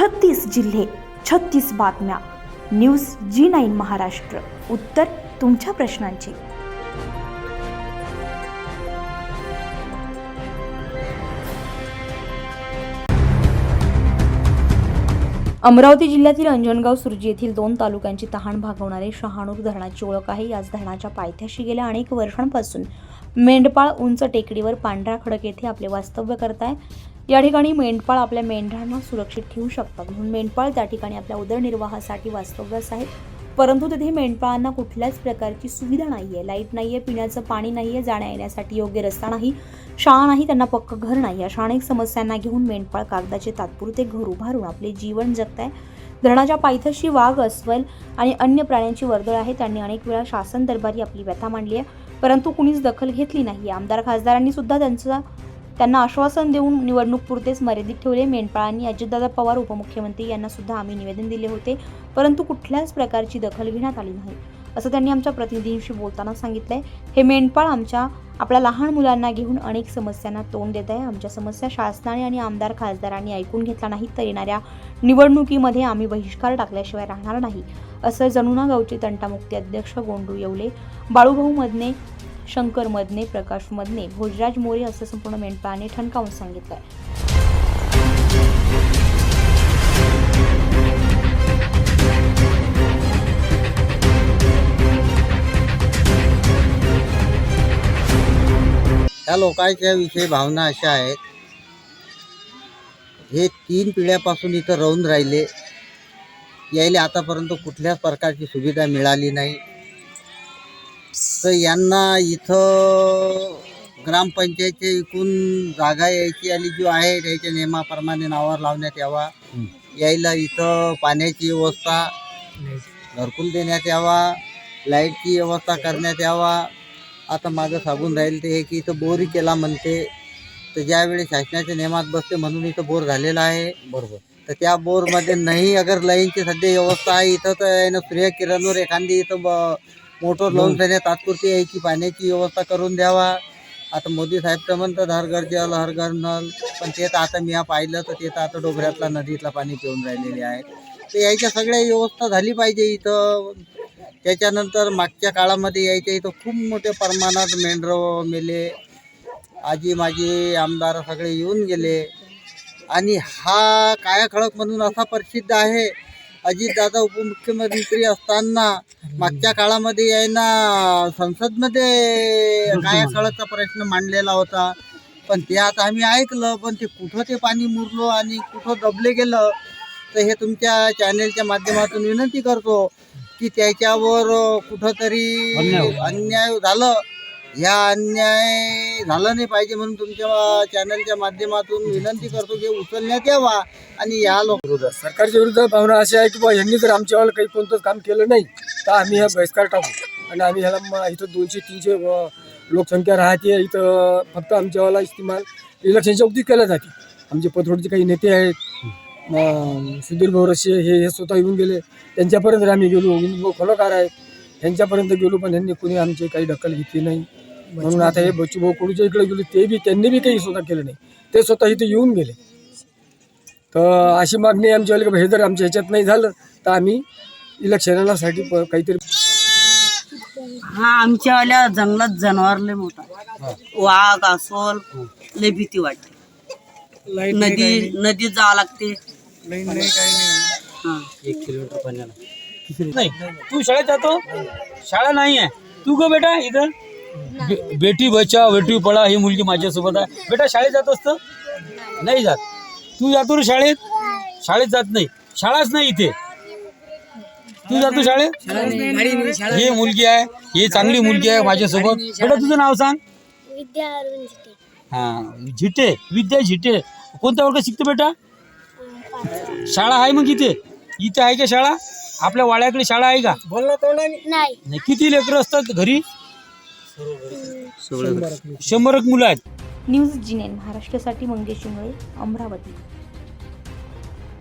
छत्तीस जिल्हे छत्तीस बातम्या. News G nine Maharashtra. उत्तर तुमच्या प्रश्नांची. अमरावती जिल्ह्यातील अंजनगाव सुरजी येथील दोन तालुक्यांची तहान भागवणारे शहाणूर धरणाची ओळख आहे. याच धरणाच्या पायथ्याशी गेल्या अनेक वर्षांपासून मेंढपाळ उंच टेकडीवर पांढरा खडक येथे आपले वास्तव्य करत आहे या ठिकाणी मेंढपाळ आपल्या मेंढरांना सुरक्षित ठेवू शकतात. म्हणून मेंढपाळ त्या ठिकाणी आपल्या उदरनिर्वाहासाठी वास्तव्यास आहेत परंतु तिथे मेंढपाळांना कुठल्याच प्रकारची सुविधा नाही आहे लाइट नाही आहे पिण्याचं पाणी नाही आहे जाण्या येण्यासाठी योग्य रस्ता नाही शाळा नाही त्यांना पक्क घर नाही. अशा अनेक समस्यांना घेऊन मेंढपाळ कागदाचे तात्पुरते घर उभारून आपले जीवन जगत आहे धरणाच्या पायथ्याशी वाघ अस्वल आणि अन्य प्राण्यांची वर्दळ आहे. त्यांनी अनेक वेळा शासन दरबारी आपली व्यथा मांडली आहे. परंतु कुणीच दखल घेतली नाही. आमदार खासदारांनी सुद्धा त्यांचा त्यांना आश्वासन देऊन निवडणूक पुरतेच मर्यादित ठेवले. मेंढपाळांनी अजितदादा पवार उपमुख्यमंत्री यांना सुद्धा आम्ही निवेदन दिले होते. परंतु कुठल्याच प्रकारची दखल घेण्यात आली नाही असं त्यांनी आमच्या प्रतिनिधींशी बोलताना सांगितलंय. हे मेंढपाळ आमच्या आपल्या लहान मुलांना घेऊन अनेक समस्यांना तोंड देत आहे. आमच्या समस्या शासनाने आणि आमदार खासदारांनी ऐकून घेतला नाही तर येणाऱ्या निवडणुकीमध्ये आम्ही बहिष्कार टाकल्याशिवाय राहणार नाही असं जणुना गावचे तंटामुक्ती अध्यक्ष गोंडू येवले बाळूभाऊ मधने शंकर मदने प्रकाश मदने भोजराज मोरे असं संपूर्ण मेंढपाने ठणकावून सांगितलं आहे त्या लोकांच्या विषयी भावना अशा आहेत. हे तीन पिढ्यापासून इथं राहून राहिले. यायला आतापर्यंत कुठल्याच प्रकारची सुविधा मिळाली नाही. तर यांना इथं ग्रामपंचायतच्या एकूण जागा यायची आली जो आहे त्याच्या नियमाप्रमाणे नावावर लावण्यात यावा. यायला इथं पाण्याची व्यवस्था घरकुल देण्यात यावा लाईटची व्यवस्था करण्यात यावा. आता मागं सांगून राहील ते हे की इथं बोरी केला म्हणते. तर ज्यावेळी शासनाच्या नियमात बसते म्हणून इथं बोर झालेला आहे. बरोबर. तर त्या बोरमध्ये नाही अगर लाईनची सध्या व्यवस्था आहे इथं तर आहे ना सूर्यकिरणवर एखादी इथं ब मोटर लावून त्याने तात्पुरती यायची पाण्याची व्यवस्था करून द्यावा. आता मोदी साहेब तर म्हणतात हर घर जल हर घर नल. पण ते तर आता मी पाहिलं तर ते तर आता डोबऱ्यातला नदीतला पाणी पिऊन राहिलेले आहे. तर यायच्या सगळ्या व्यवस्था झाली पाहिजे इथं. त्याच्यानंतर मागच्या काळामध्ये यायच्या इथं खूप मोठ्या प्रमाणात मेंढरं मेले. आजी माजी आमदार सगळे येऊन गेले. आणि हा कायाखळक म्हणून असा प्रसिद्ध आहे. अजितदादा उपमुख्यमंत्री असताना मागच्या काळामध्ये यायना संसदमध्ये कायाखळकचा प्रश्न मांडलेला होता. पण ते आता आम्ही ऐकलं पण ते कुठं ते पाणी मुरलो आणि कुठं दबले गेलं तर हे तुमच्या चॅनेलच्या माध्यमातून विनंती करतो. की त्याच्यावर कुठंतरी अन्याय झालं. ह्या अन्याय झाला नाही पाहिजे म्हणून तुमच्या चॅनलच्या माध्यमातून विनंती करतो की उचलण्यात यावा आणि या लोक सरकारच्या विरुद्ध भावना अशी आहे की बा यांनी जर आमच्यावाला काही कोणतंच काम केलं नाही तर आम्ही हा बहिष्कार टाकू. आणि आम्ही ह्याला इथं दोनशे तीनशे लोकसंख्या राहते. इथं फक्त आमच्यावाला इस्तेमाल इलेक्शनच्या अगदी केला जाते. आमचे पथरोडचे काही नेते आहेत. सुधीर भोरसे हे हे स्वतः येऊन गेले. त्यांच्यापर्यंत आम्ही गेलो. विनोद खोलकार आहेत. ह्यांच्यापर्यंत गेलो पण ह्यांनी कोणी आमची काही दखल घेतली नाही. म्हणून आता हे बच्चूभाऊ कडूच्या इकडे गेलो ते बी त्यांनी बी काही स्वतः केलं नाही. ते स्वतः इथे येऊन गेले. तर अशी मागणी आहे आमची की हे जर आमच्या ह्याच्यात नाही झालं तर आम्ही इलेक्शनासाठी प- काहीतरी हा आमच्यावाल्या जंगलात जनावर लय मोठा वाघ अस्वल लय भीती वाटते. नदी नदीत जावं लागते. हा. नाही तू शाळेत जातो? शाळा नाही आहे. तू ग बेटा इथं? बे- बेटी बचाव बेटी पळा ही मुलगी माझ्यासोबत आहे. बेटा शाळेत जात असतं? नाही जात. तू जातो रे शाळेत? शाळेत जात नाही. शाळाच नाही इथे. तू जातो शाळेत? ही मुलगी आहे. ही चांगली मुलगी आहे माझ्यासोबत. बेटा तुझं नाव सांग. विद्या अरुण झिटे. हा झिटे. विद्या झिटे. कोणत्या वर्गात शिकतो बेटा? शाळा आहे मग इथे? इथे आहे का शाळा? आपल्या वाड्याकडे शाळा आहे का? नाही. नाही किती लेकरं असतात घरी? शंभर मुलं आहेत. न्यूज जिनेन महाराष्ट्रासाठी मंगेश इंगळे अमरावती.